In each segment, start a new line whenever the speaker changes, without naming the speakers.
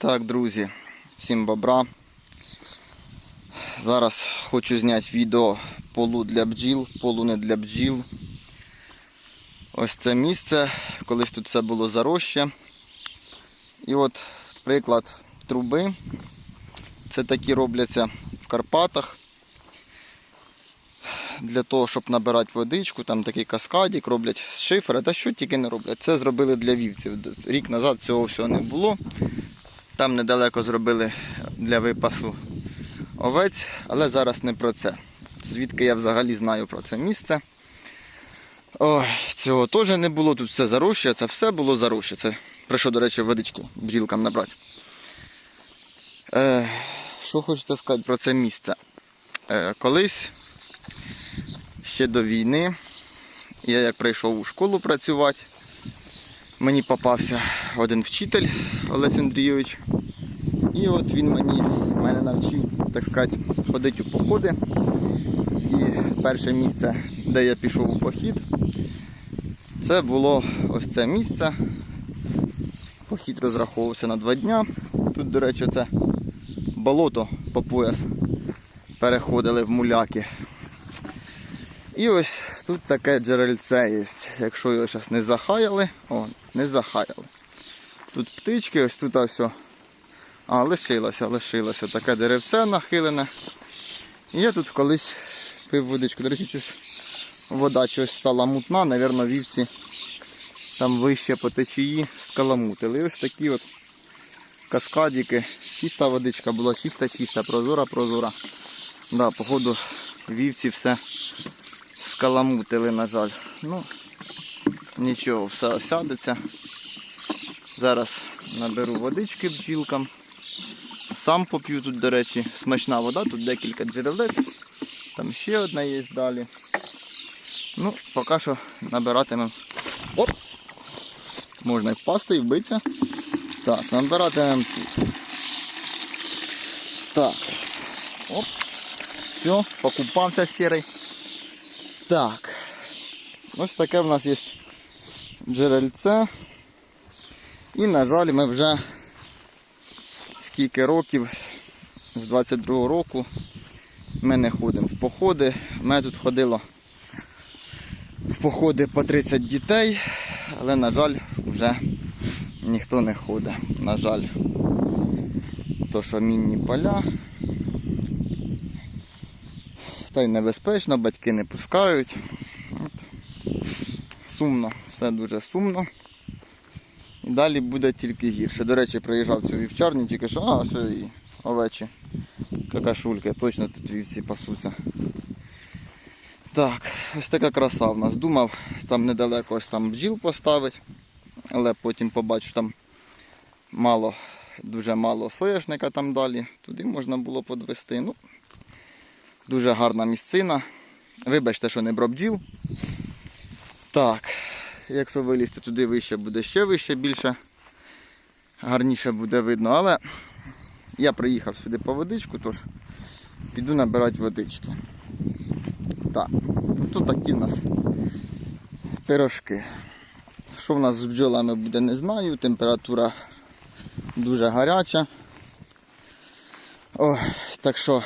Так, друзі, всім бобра. Зараз хочу зняти відео полу для бджіл, полу не для бджіл. Ось це місце, колись тут все було зароще. І от приклад труби. Це такі робляться в Карпатах. Для того, щоб набирати водичку, там такий каскадик роблять з шифера, та що тільки не роблять. Це зробили для вівців. Рік назад цього всього не було. Там недалеко зробили для випасу овець, але зараз не про це. Звідки я взагалі знаю про це місце. Ой, цього теж не було, тут все зарощує, це все було зарощує. Це прийшов, до речі, водички бджілкам набрати. Е, що хочеться сказати про це місце? Е, колись, ще до війни, я як прийшов у школу працювати, мені попався один вчитель Олесь Андрійович. І от він мені мене навчив, так сказати, ходити у походи. І перше місце, де я пішов у похід, це було ось це місце. Похід розраховувався на два дня. Тут, до речі, це болото по пояс переходили в муляки. І ось тут таке джерельце є. Якщо його зараз не захаяли, о, не захаяли. Тут птички, ось тут ось. А, лишилося, лишилося. Таке деревце нахилене. І я тут колись пив водичку. До речі, вода щось стала мутна, Навірно, вівці там вище по течії скаламутили. Ось такі от каскадики. Чиста водичка була, чиста, чиста, прозора, прозора. Да, походу вівці все скаламутили, на жаль. Ну, нічого, все осядеться. Зараз наберу водички бджілкам. Сам поп'ю тут, до речі, смачна вода, тут декілька джерелець. Там ще одна є далі. Ну, поки що набиратимемо. Оп! Можна і впасти і вбитися. Так, набиратимемо тут. Так. Оп. Все, покупався сірий. Так. Ось таке в нас є джерельце. І, на жаль, ми вже скільки років, з 22-го року, ми не ходимо в походи. Ми тут ходило в походи по 30 дітей, але, на жаль, вже ніхто не ходить. На жаль, то що мінні поля. Та й небезпечно, батьки не пускають. Сумно, все дуже сумно. І далі буде тільки гірше. До речі, приїжджав цю вівчарню, тільки що, а ось і овечі. Какашульки, точно тут вівці пасуться. Так, ось така краса в нас. Думав, там недалеко ось там бджіл поставити, але потім побачив там мало, дуже мало соняшника там далі. Туди можна було подвести. Ну, дуже гарна місцина. Вибачте, що не бро бджіл. Так, якщо вилізти туди вище, буде ще вище, більше гарніше буде видно. Але я приїхав сюди по водичку, тож піду набирати водички. Так, тут такі в нас пирожки. Що в нас з бджолами буде, не знаю. Температура дуже гаряча. Ой, так що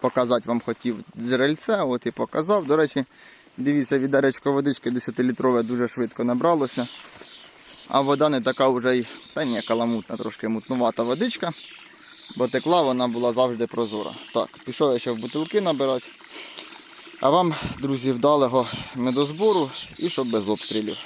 показати вам хотів джерельце, от і показав. До речі, дивіться, відеречко водички 10-літрове дуже швидко набралося. А вода не така вже й, та ні, каламутна, трошки мутнувата водичка, бо текла вона була завжди прозора. Так, пішов я ще в бутилки набирати. А вам, друзі, вдалого медозбору і щоб без обстрілів.